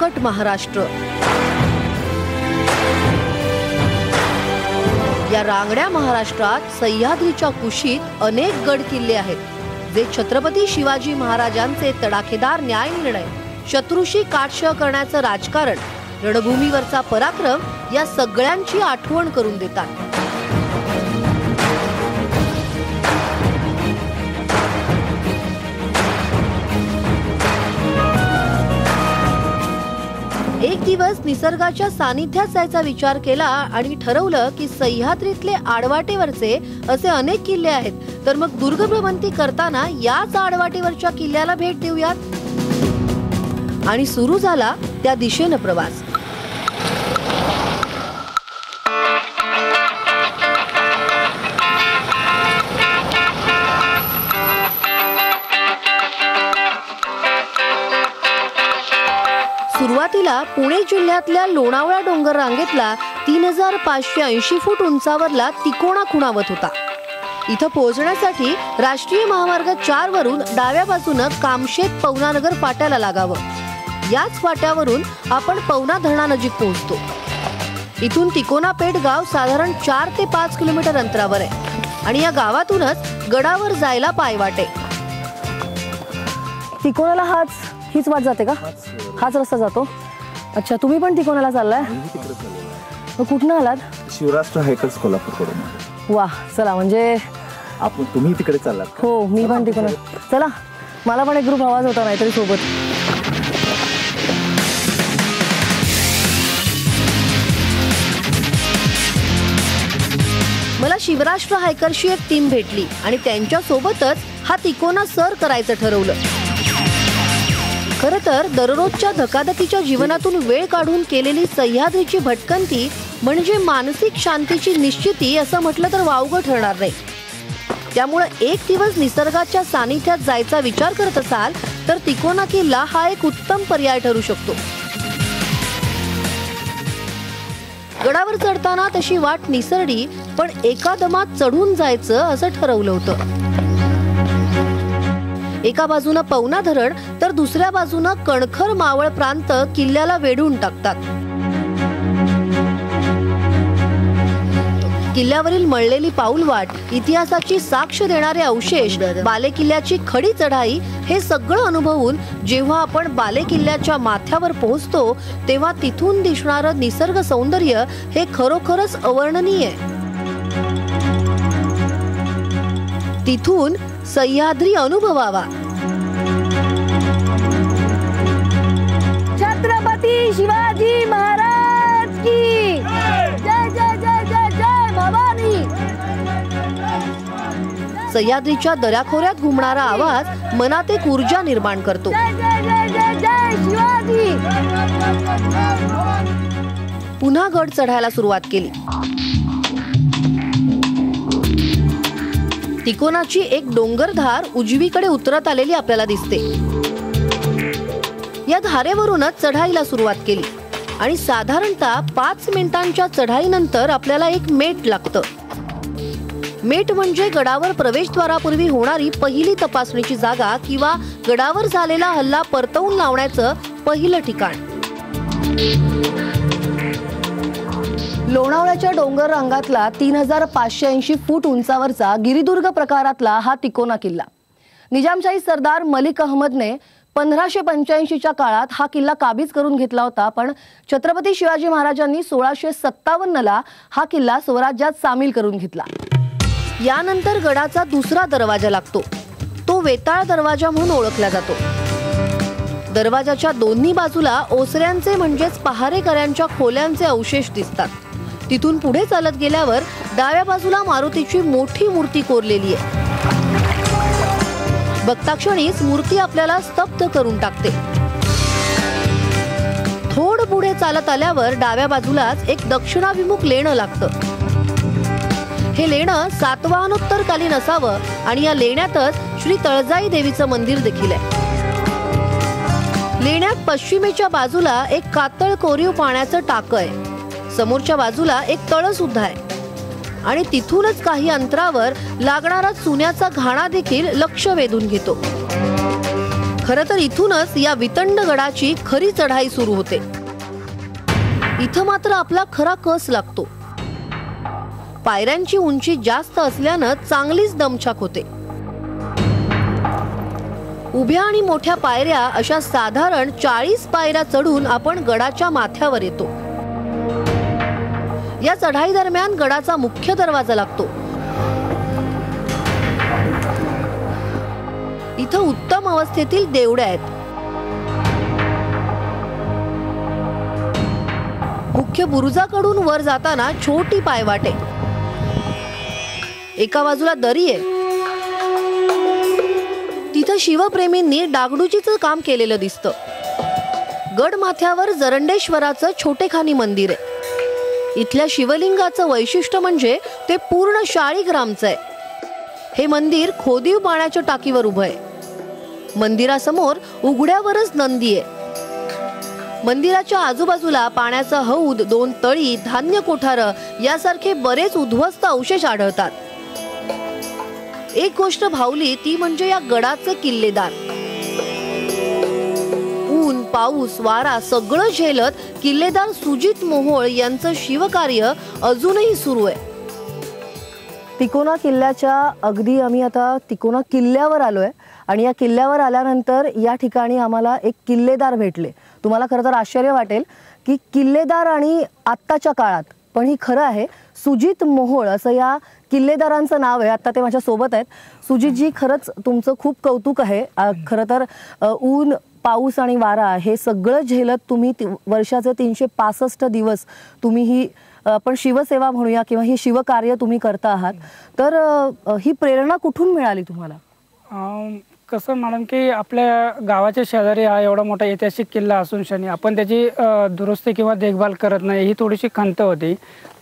राकट महाराष्ट्र. या रांगड्या महाराष्ट्रात सह्याद्रीच्या कुशीत अनेक गड किल्ले आहेत जे छत्रपती शिवाजी महाराजांचे तडाखेदार न्याय निर्णय शत्रूशी काटशह करण्याचं राजकारण रणभूमीवरचा पराक्रम या सगळ्यांची आठवण करून देतात. एक दिवस निसर्गाच्या सानिध्यात जायचा विचार केला आणि ठरवलं की सह्याद्रीतले आडवाटेवरचे असे अनेक किल्ले आहेत. तर मग दुर्गभ्रमंती करताना याच आडवाटेवरच्या किल्ल्याला भेट देऊयात. आणि सुरू झाला त्या दिशेनं प्रवास. सुरुवातीला पुणे जिल्ह्यातल्या लोणावळा डोंगर रांगेतला तीन हजार पाचशे ऐंशी फूट उंचावरला तिकोणा खुणावत होता. इथं पोहोचण्यासाठी राष्ट्रीय महामार्ग चार वरून डाव्या बाजूनं कामशेत पवनानगर फाट्याला लागावं. याच फाट्यावरून आपण पवना धरणानजीक पोहोचतो. इथून तिकोना पेठ गाव साधारण चार ते पाच किलोमीटर अंतरावर आहे आणि या गावातूनच गडावर जायला पायवाटे. तिकोनाला हाच हीच वाट जाते का? हाच रस्ता जातो. अच्छा तुम्ही पण तिकोणाला चाललाय? मग कुठनं आलात? शिवराष्ट्र हायकर्स कोल्हापूरकडून. वा चला म्हणजे आपण तुम्ही तिकडे चाललात का? हो मी पण तिकोणा चला मला पण एक ग्रुप हवाच होता नाहीतरी सोबत. मला शिवराष्ट्र हायकरशी एक टीम भेटली आणि त्यांच्या सोबतच हा तिकोना सर करायचं ठरवलं. खर तर दररोजच्या धकाधकीच्या जीवनातून वेळ काढून केलेली सह्याद्रीची भटकंती म्हणजे मानसिक शांतीची निश्चिती असं म्हटलं तर वावगं ठरणार नाही. त्यामुळं एक दिवस निसर्गाच्या सानिध्यात जायचा विचार करत असाल तर तिकोना किल्ला हा एक उत्तम पर्याय ठरू शकतो. गडावर चढताना तशी वाट निसरडी पण एका दमात चढून जायचं असं ठरवलं होतं. एका बाजूनं पवना धरण तर दुसऱ्या बाजूनं कणखर मावळ प्रांत किल्ल्याला वेढून टाकतात. किल्ल्यावरील मळलेली पाऊलवाट इतिहासाची साक्ष देणारे अवशेष बाले किल्ल्याची खडी चढाई हे सगळं अनुभवून जेव्हा आपण बाले किल्ल्याच्या माथ्यावर पोहोचतो तेव्हा तिथून दिसणारं निसर्ग सौंदर्य हे खरोखरच अवर्णनीय तिथून सह्याद्री अनुभवावा. छत्रपती शिवाजी महाराज की. जय जय जय जय जय भवानी. सह्याद्रीच्या दऱ्याखोऱ्यात घुमणारा आवाज मनात एक ऊर्जा निर्माण करतो. जय जय जय जय जय शिवाजी. पुन्हा गड चढायला सुरुवात केली. तिकोनाची एक डोंगरधार उजवीकडे उतरत आलेली आपल्याला दिसते. या धारेवरूनच चढाईला सुरुवात केली आणि साधारणतः पाच मिनिटांच्या चढाईनंतर आपल्याला एक मेट लागतं. मेट म्हणजे गडावर प्रवेशद्वारापूर्वी होणारी पहिली तपासणीची जागा किंवा गडावर झालेला हल्ला परतवून लावण्याचं पहिलं ठिकाण. लोणावळ्याच्या डोंगर रंगातला तीन हजार पाचशे ऐंशी फूट उंचावरचा गिरिदुर्ग प्रकारातला हा तिकोना किल्ला. निजामशाही सरदार मलिक अहमदने पंधराशे पंच्याऐंशीच्या काळात हा किल्ला काबीज करून घेतला होता पण छत्रपती शिवाजी महाराजांनी सोळाशे सत्तावन्नला हा किल्ला स्वराज्यात सामील करून घेतला. यानंतर गडाचा दुसरा दरवाजा लागतो. तो वेताळ दरवाजा म्हणून ओळखला जातो. दरवाजाच्या दोन्ही बाजूला ओसऱ्यांचे म्हणजेच पहारेकऱ्यांच्या खोल्यांचे अवशेष दिसतात. तिथून पुढे चालत गेल्यावर डाव्या बाजूला मारुतीची मोठी मूर्ती कोरलेली आहे. बघताक्षणीच मूर्ती आपल्याला स्तब्ध करून टाकते. थोड पुढे चालत आल्यावर डाव्या बाजूलाच एक दक्षिणाभिमुख लेणं लागतं. हे लेणं सातवाहनोत्तरकालीन असावं आणि या लेण्यातच श्री तळजाई देवीचं मंदिर देखील आहे. लेण्यात पश्चिमेच्या बाजूला एक कातळ कोरीव पाण्याचं टाकं आहे. समोरच्या बाजूला एक तळ सुद्धा आहे. आणि तिथूनच काही अंतरावर लागणारा चुन्याचा घाणा देखील लक्ष वेधून घेतो. खर तर इथूनच या वितंड गडाची खरी चढाई सुरू होते. इथं मात्र आपला खरा कस लागतो. पायऱ्यांची उंची जास्त असल्यानं चांगलीच दमछाक होते. उभ्या आणि मोठ्या पायऱ्या अशा साधारण चाळीस पायऱ्या चढून आपण गडाच्या माथ्यावर येतो. या चढाई दरम्यान गडाचा मुख्य दरवाजा लागतो. इथं उत्तम अवस्थेतील देवड्या आहेत. मुख्य बुरुजाकडून वर जाताना छोटी पायवाटे. एका बाजूला दरी आहे. तिथं शिवप्रेमींनी डागडुजीचं काम केलेलं दिसतं. गडमाथ्यावर जरंडेश्वराचं छोटेखानी मंदिर आहे. इथल्या शिवलिंगाचं वैशिष्ट्य म्हणजे ते पूर्ण शाळीग्रामचं आहे. हे मंदिर खोदीव पाण्याच्या टाकीवर उभं आहे. मंदिरासमोर उघड्यावरच नंदी आहे. मंदिराच्या आजूबाजूला पाण्याचा हौद दोन तळी धान्य कोठार यासारखे बरेच उद्ध्वस्त अवशेष आढळतात. एक गोष्ट भावली ती म्हणजे या गडाचे किल्लेदार. पाऊस वारा सगळं झेलत किल्लेदार सुजित मोहोळ यांचं शिवकार्य अजूनही सुरू आहे. तिकोना किल्ल्याच्या अगदी आम्ही आता तिकोना किल्ल्यावर आलोय आणि या किल्ल्यावर आल्यानंतर या ठिकाणी आम्हाला एक किल्लेदार भेटले. तुम्हाला खरं तर आश्चर्य वाटेल की किल्लेदार आणि आत्ताच्या काळात पण ही खरं आहे सुजित मोहोळ असं या किल्लेदारांचं नाव आहे. आता ते माझ्या सोबत आहेत. सुजितजी खरंच तुमचं खूप कौतुक आहे. खरं तर ऊन पाऊस आणि वारा हे सगळं झेलत तुम्ही वर्षाचे तीनशे पासष्ट दिवस तुम्ही ही आपण शिवसेवा म्हणूया किंवा ही शिवकार्य तुम्ही करता आहात. तर ही प्रेरणा कुठून मिळाली तुम्हाला? कसं मॅडम की आपल्या गावाच्या शेजारी हा एवढा मोठा ऐतिहासिक किल्ला असून शनी आपण त्याची दुरुस्ती किंवा देखभाल करत नाही ही थोडीशी खंत होती.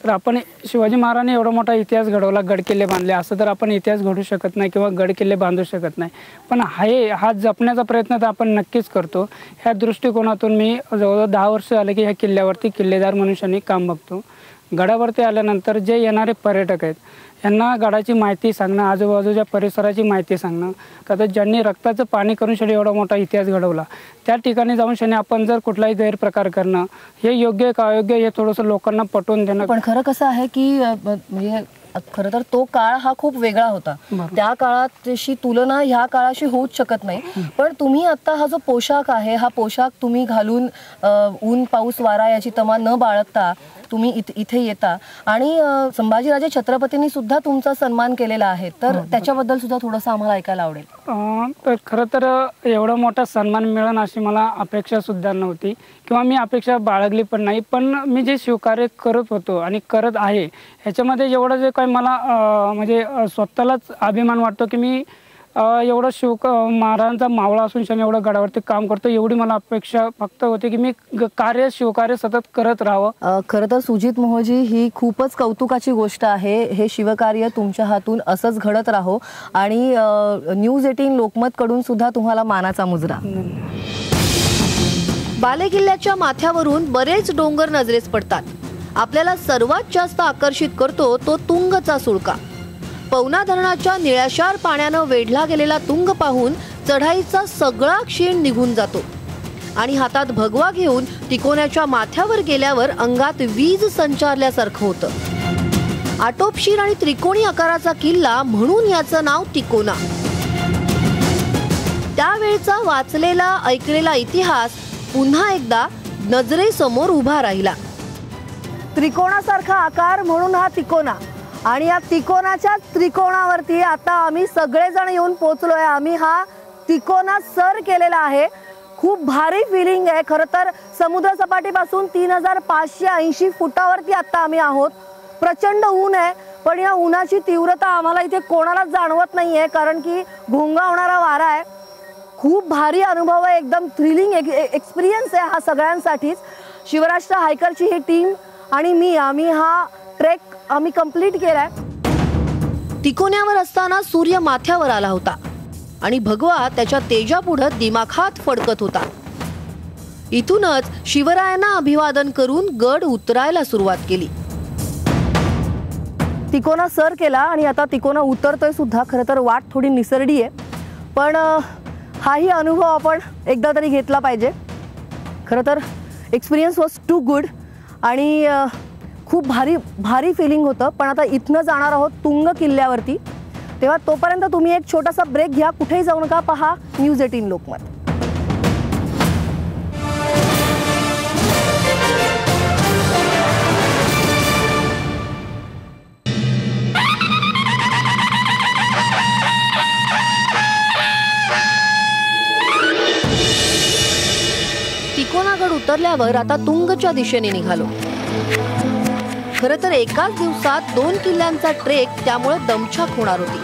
तर आपण शिवाजी महाराजांनी एवढा मोठा इतिहास घडवला गड किल्ले बांधले असं तर आपण इतिहास घडू शकत नाही किंवा गड किल्ले बांधू शकत नाही. पण हे हा जपण्याचा प्रयत्न तर आपण नक्कीच करतो. ह्या दृष्टिकोनातून मी जवळजवळ दहा वर्ष झाले की ह्या किल्ल्यावरती किल्लेदार मनुष्यांनी काम बघतो. गडावरती आल्यानंतर जे येणारे पर्यटक आहेत यांना गडाची माहिती सांगणं आजूबाजूच्या परिसराची माहिती सांगणं. का तर ज्यांनी रक्ताचं पाणी करून शनी एवढा मोठा इतिहास घडवला त्या ठिकाणी जाऊन शनी आपण जर कुठलाही गैरप्रकार करणं हे योग्य का अयोग्य हे थोडंसं लोकांना पटवून देणं. पण खरं कसं आहे की म्हणजे खरं तर तो काळ हा खूप वेगळा होता. त्या काळाशी तुलना ह्या काळाशी होऊच शकत नाही. पण तुम्ही आता हा जो पोशाख आहे हा पोशाख तुम्ही घालून ऊन पाऊस वारा याची तमा न बाळगता तुम्ही इथ- येता. आणि संभाजीराजे छत्रपतींनी सुद्धा तुमचा सन्मान केलेला आहे. तर त्याच्याबद्दल सुद्धा थोडंसं आम्हाला ऐकायला आवडेल. तर खरं तर एवढा मोठा सन्मान मिळेल अशी मला अपेक्षा सुद्धा नव्हती. किंवा मी अपेक्षा बाळगली पण नाही. पण मी जे शिवकार्य करत होतो आणि करत आहे ह्याच्यामध्ये एवढं जे काही मला म्हणजे स्वतःलाच अभिमान वाटतो की मी एवढं शिव महाराजांचा मावळा असून शनी एवढं गडावरती काम करतो एवढी मला अपेक्षा फक्त होती की मी ग- कार्य शिवकार्य सतत करत राहावं. अ, खरं तर सुजित मोहजी ही खूपच कौतुकाची गोष्ट आहे. हे शिवकार्य तुमच्या हातून असंच घडत राहो. आणि न्यूज एटीन लोकमत कडून सुद्धा तुम्हाला मानाचा मुजरा. बालेकिल्ल्याच्या माथ्यावरून बरेच डोंगर नजरेस पडतात. आपल्याला सर्वात जास्त आकर्षित करतो तो तुंगचा सुळका. पवना धरणाच्या निळ्याशार पाण्यानं वेढला गेलेला तुंग पाहून चढाईचा सगळा क्षीण निघून जातो. आणि हातात भगवा घेऊन तिकोण्याच्या माथ्यावर गेल्यावर अंगात वीज संचारल्यासारखं होतं. आटोपशीर आणि त्रिकोणी आकाराचा किल्ला म्हणून याचं नाव तिकोना. त्यावेळचा वाचलेला ऐकलेला इतिहास पुन्हा एकदा नजरेसमोर उभा राहिला. त्रिकोणासारखा आकार म्हणून हा तिकोना. आणि या तिकोनाच्या त्रिकोणावरती आता आम्ही सगळेजण येऊन पोचलोय आम्ही हा तिकोना सर केलेला आहे. खूप भारी फिलिंग आहे. खरं तर समुद्र सपाटीपासून तीन हजार पाचशे ऐंशी फुटावरती आता आम्ही आहोत. प्रचंड ऊन आहे पण या उन्हाची तीव्रता आम्हाला इथे कोणालाच जाणवत नाही आहे कारण की घोंगावणारा वारा आहे. खूप भारी अनुभव आहे एकदम थ्रिलिंग एक्सपिरियन्स आहे हा सगळ्यांसाठीच. शिवराष्ट्र हायकरची ही टीम आणि मी आम्ही हा ट्रेक आम्ही कंप्लीट केलाय. तिकोन्यावर असताना सूर्य माथ्यावर आला होता आणि भगवा त्याच्या तेजापुढं दिमाखात फडकत होता. इथूनच शिवरायांना अभिवादन करून गड उतरायला सुरुवात केली. तिकोना सर केला आणि आता तिकोना उतरतोय सुद्धा. खरं तर वाट थोडी निसरडी आहे. पण हाही अनुभव आपण एकदा तरी घेतला पाहिजे. खरं तर एक्सपिरियन्स वॉज टू गुड आणि खूप भारी भारी फिलिंग होतं. पण आता इथनं जाणार आहोत तुंग किल्ल्यावरती. तेव्हा तोपर्यंत तुम्ही एक छोटासा ब्रेक घ्या. कुठेही जाऊ नका. पहा न्यूज एटीन लोकमत. तिकोनागड उतरल्यावर आता तुंगच्या दिशेने निघालो. खरं तर एकाच दिवसात दोन किल्ल्यांचा ट्रेक त्यामुळे दमछाक होणार होती.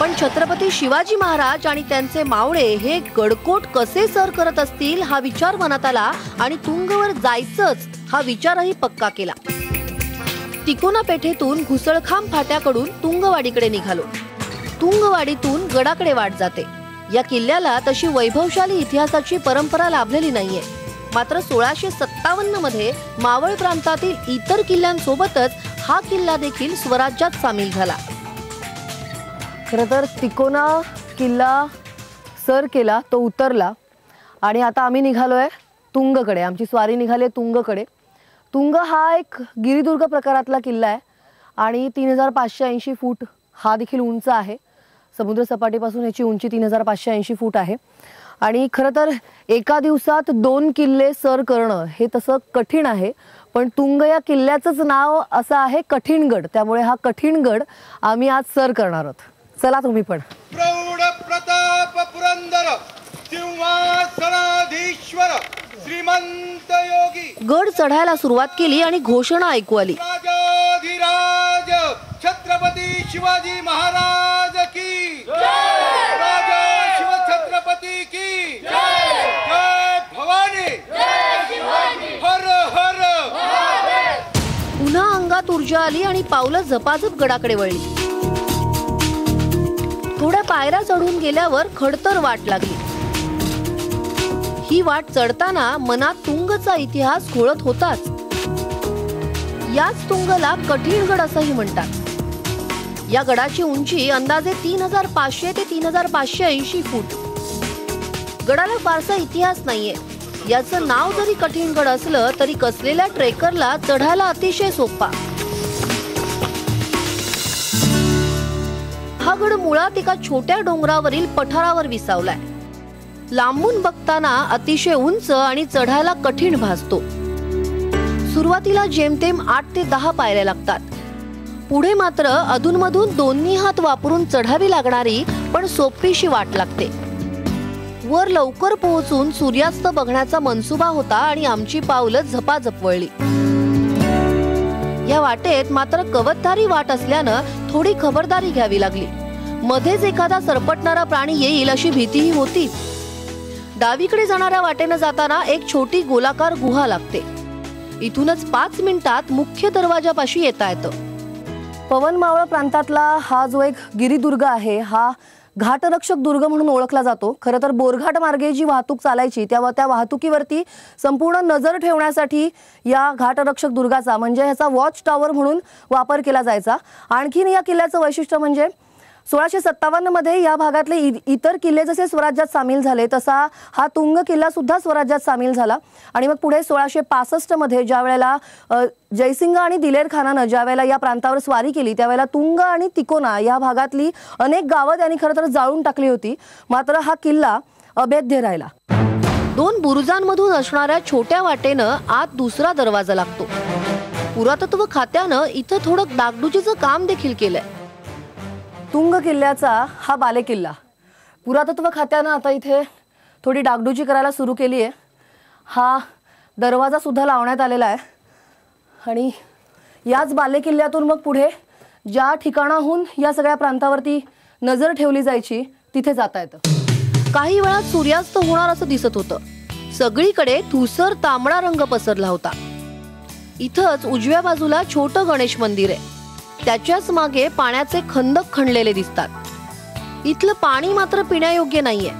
पण छत्रपती शिवाजी महाराज आणि त्यांचे मावळे हे गडकोट कसे सर करत असतील हा विचार मनात आला आणि तुंगवर जायचंच हा विचारही पक्का केला. तिकोना पेठेतून घुसळखांब फाट्याकडून तुंगवाडीकडे निघालो. तुंगवाडीतून गडाकडे वाट जाते. या किल्ल्याला तशी वैभवशाली इतिहासाची परंपरा लाभलेली नाहीये. मात्र सोळाशे सत्तावन्नमध्ये मावळ प्रांतातील इतर किल्ल्यांसोबतच हा किल्ला देखील स्वराज्यात सामील झाला. खरं तर तिकोना किल्ला सर केला तो उतरला. आणि आता आम्ही निघालोय तुंगकडे आमची स्वारी निघाली आहे तुंगकडे. तुंग हा एक गिरिदुर्ग प्रकारातला किल्ला आहे. आणि तीन हजार पाचशे ऐंशी फूट हा देखील उंच आहे. समुद्र सपाटीपासून याची उंची तीन हजार पाचशे ऐंशी फूट आहे. आणि खरं तर एका दिवसात दोन किल्ले सर करणं हे तसं कठीण आहे पण तुंग या किल्ल्याचंच नाव असं आहे कठीणगड. त्यामुळे हा कठीणगड आम्ही आज सर करणार आहोत. चला तुम्ही पण. प्रौढ प्रताप पुरंदर श्रीमंत योगी. गड चढायला सुरुवात केली आणि घोषणा ऐकू आली. राजाधिराज छत्रपती शिवाजी महाराज की राजा शिव छत्रपती की जय भवानी हर हर पुन्हा अंगात ऊर्जा आली आणि पावलं झपाझप गडाकडे वळली. थोड्या पायऱ्या चढून गेल्यावर खडतर वाट लागली. ही वाट चढताना मनात तुंगचा इतिहास घोळत होताच. याच तुंगला कठीणगड असंही म्हणतात. या गडाची उंची अंदाजे तीन हजार पाचशे ते तीन हजार पाचशे ऐंशी फूट. गडाला फारसा इतिहास नाहीये. याचं नाव जरी कठीण गड असलं तरी कसलेल्या ट्रेकरला चढायला अतिशय सोपा. हा गड मुळात एका छोट्या डोंगरावरील पठारावर विसावलाय. लांबून बघताना अतिशय उंच आणि चढायला कठीण भासतो. सुरुवातीला जेमतेम आठ ते दहा पायऱ्या लागतात. पुढे मात्र अधूनमधून दोन्ही हात वापरून चढावी लागणारी पण सोपीशी वाट लागते. वर लवकर पोहोचून सूर्यास्त बघण्याचा मनसुबा होता आणि आमची पावलं झपाझप वळली. वाटेत मात्र कवतधारी वाट असल्यानं थोडी खबरदारी घ्यावी लागली. मध्येच एखादा सरपटणारा प्राणी येईल अशी भीतीही होती. डावीकडे जाणाऱ्या वाटेनं जाताना एक छोटी गोलाकार गुहा लागते. इथूनच पाच मिनिटात मुख्य दरवाजापाशी येता येतं. पवन मावळ प्रांतातला हा जो एक गिरिदुर्ग आहे हा घाटरक्षक दुर्ग म्हणून ओळखला जातो. खरं तर बोरघाट मार्गे जी वाहतूक चालायची त्या त्या वाहतुकीवरती संपूर्ण नजर ठेवण्यासाठी या घाटरक्षक दुर्गाचा म्हणजे ह्याचा वॉच टॉवर म्हणून वापर केला जायचा. आणखीन या किल्ल्याचं वैशिष्ट्य म्हणजे सोळाशे सत्तावन्नमध्ये या भागातले इतर किल्ले जसे स्वराज्यात सामील झाले तसा हा तुंग किल्ला सुद्धा स्वराज्यात सामील झाला. आणि मग पुढे सोळाशे पासष्टमध्ये ज्या वेळेला जयसिंग आणि दिलेर खानानं ज्या वेळेला या प्रांतावर स्वारी केली त्यावेळेला तुंग आणि तिकोना या भागातली अनेक गावं त्यांनी खरं तर जाळून टाकली होती. मात्र हा किल्ला अभेद्य राहिला. दोन बुरुजांमधून असणाऱ्या छोट्या वाटेनं आत दुसरा दरवाजा लागतो. पुरातत्व खात्यानं इथं थोडं डागडुजीचं काम देखील केलंय. तुंग किल्ल्याचा हा बालेकिल्ला. पुरातत्व खात्यानं आता इथे थोडी डागडुजी करायला सुरू केली आहे हा दरवाजासुद्धा लावण्यात आलेला आहे. आणि याच बालेकिल्ल्यातून मग पुढे ज्या ठिकाणाहून या सगळ्या प्रांतावरती नजर ठेवली जायची तिथे जाता येतं. काही वेळात सूर्यास्त होणार असं दिसत होतं. सगळीकडे धुसर तांबडा रंग पसरला होता. इथंच उजव्या बाजूला छोटं गणेश मंदिर आहे. त्याच्याच मागे पाण्याचे खंदक खणलेले दिसतात. इथलं पाणी मात्र पिण्यायोग्य नाहीये.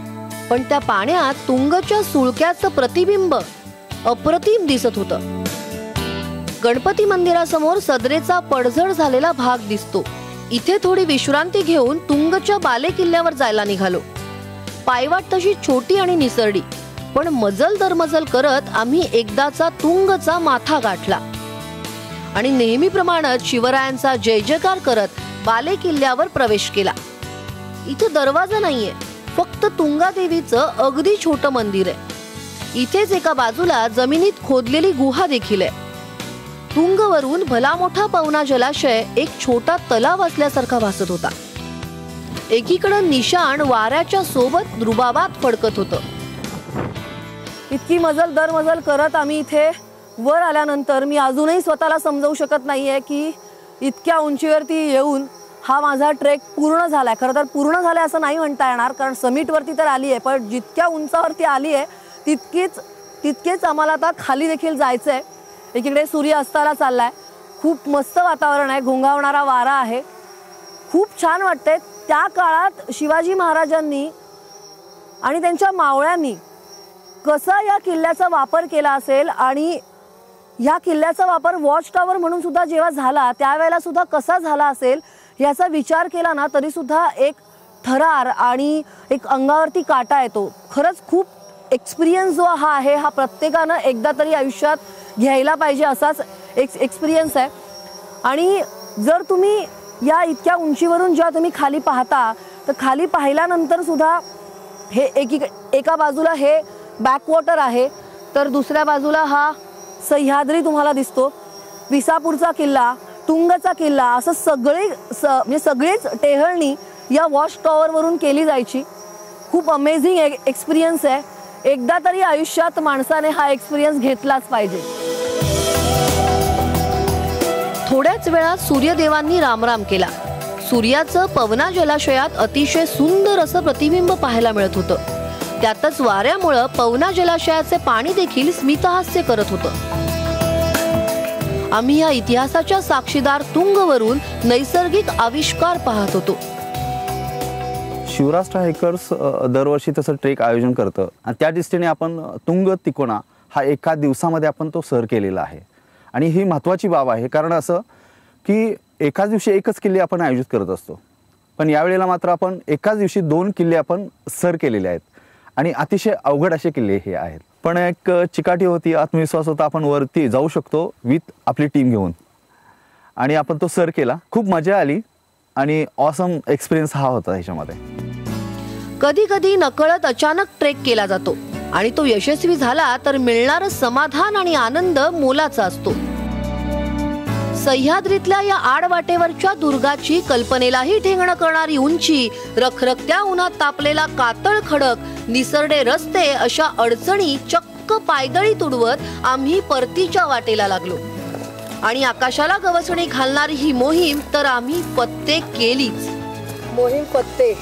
पण त्या पाण्यात तुंगच्या सुळक्याचं प्रतिबिंब अप्रतिम दिसत होतं. गणपती मंदिरासमोर सदरेचा पडझड झालेला भाग दिसतो. इथे थोडी विश्रांती घेऊन तुंगच्या बाले किल्ल्यावर जायला निघालो. पायवाट तशी छोटी आणि निसरडी. पण मजल दरमजल करत आम्ही एकदाचा तुंगचा माथा गाठला. आणि नेहमीप्रमाणेच शिवरायांचा जय जयकार करत बाले किल्ल्यावर प्रवेश केला. इथे दरवाजा नाहीये फक्त तुंगादेवीचं अगदी छोट मंदिर आहे. इथेच एका बाजूला जमिनीत खोदलेली गुहा देखील आहे. तुंगवरून भला मोठा पवना जलाशय एक छोटा तलाव असल्यासारखा भासत होता. एकीकडं निशाण वाऱ्याच्या सोबत रुबाबात फडकत होतं. इतकी मजल दर मजल करत आम्ही इथे वर आल्यानंतर मी अजूनही स्वतःला समजवू शकत नाही आहे की इतक्या उंचीवरती येऊन हा माझा ट्रेक पूर्ण झालाय. खरं तर पूर्ण झालाय असं नाही म्हणता येणार कारण समिटवरती तर आली आहे पण जितक्या उंचावरती आली आहे तितकीच तितकेच आम्हाला आता खाली देखील जायचं आहे एकीकडे सूर्य अस्ताला आहे खूप मस्त वातावरण आहे घोंगावणारा वारा आहे. खूप छान वाटतंय. त्या काळात शिवाजी महाराजांनी आणि त्यांच्या मावळ्यांनी कसा या किल्ल्याचा वापर केला असेल आणि ह्या किल्ल्याचा वापर वॉच टॉवर म्हणून सुद्धा जेव्हा झाला त्यावेळेला सुद्धा कसा झाला असेल याचा विचार केला ना तरी सुद्धा एक थरार आणि एक अंगावरती काटा येतो. खरंच खूप एक्सपिरियन्स जो हा आहे हा प्रत्येकानं एकदा तरी आयुष्यात घ्यायला पाहिजे असाच एक एक्सपिरियन्स आहे. आणि जर तुम्ही या इतक्या उंचीवरून जेव्हा तुम्ही खाली पाहता तर खाली पाहिल्यानंतर सुद्धा हे एकी एका बाजूला हे बॅकवॉटर आहे तर दुसऱ्या बाजूला हा सह्याद्री तुम्हाला दिसतो. विसापूरचा किल्ला तुंगचा किल्ला असं सगळे स म्हणजे सगळीच टेहळणी या वॉश टॉवरवरून केली जायची. खूप अमेझिंग एक्सपिरियन्स e, आहे. एकदा तरी आयुष्यात माणसाने हा एक्सपिरियन्स घेतलाच पाहिजे. थोड्याच वेळात सूर्यदेवांनी रामराम केला. सूर्याचं पवना जलाशयात अतिशय सुंदर असं प्रतिबिंब पाहायला मिळत होतं. त्यातच वाऱ्यामुळं पवना जलाशयाचे पाणी देखील स्मितहास्य करत होतं. आम्ही या इतिहासाच्या साक्षीदार तुंगवरून नैसर्गिक आविष्कार पाहत होतो. शिवराष्ट्र हायकर्स दरवर्षी तसं ट्रेक आयोजन करतं. आणि त्या दृष्टीने आपण तुंग तिकोणा हा एका दिवसामध्ये आपण तो सर केलेला आहे. आणि ही महत्त्वाची बाब आहे. कारण असं की एकाच दिवशी एकच किल्ले आपण आयोजित करत असतो. पण यावेळेला मात्र आपण एकाच दिवशी दोन किल्ले आपण सर केलेले आहेत. आणि अतिशय अवघड असे किल्ले हे आहेत. पण एक चिकाटी होती आत्मविश्वास होता आपण वरती जाऊ शकतो विथ आपली टीम घेऊन. आणि आपण तो सर केला. खूप मजा आली आणि ऑसम एक्सपिरियन्स हा होता ह्याच्यामध्ये. कधी कधी नकळत अचानक ट्रेक केला जातो. आणि तो यशस्वी झाला तर मिळणार समाधान आणि आनंद मोलाचा असतो. सह्याद्रीतल्या या आडवाटेवरच्या दुर्गाची कल्पनेलाही ठेंगणं करणारी उंची रखरखत्या उन्हात तापलेला कातळ खडक निसरडे रस्ते अशा अडचणी चक्क पायदळी तुडवत आम्ही परतीच्या वाटेला लागलो. आणि आकाशाला गवसणी घालणारी ही मोहीम तर आम्ही पत्ते केलीच. मोहीम पत्ते.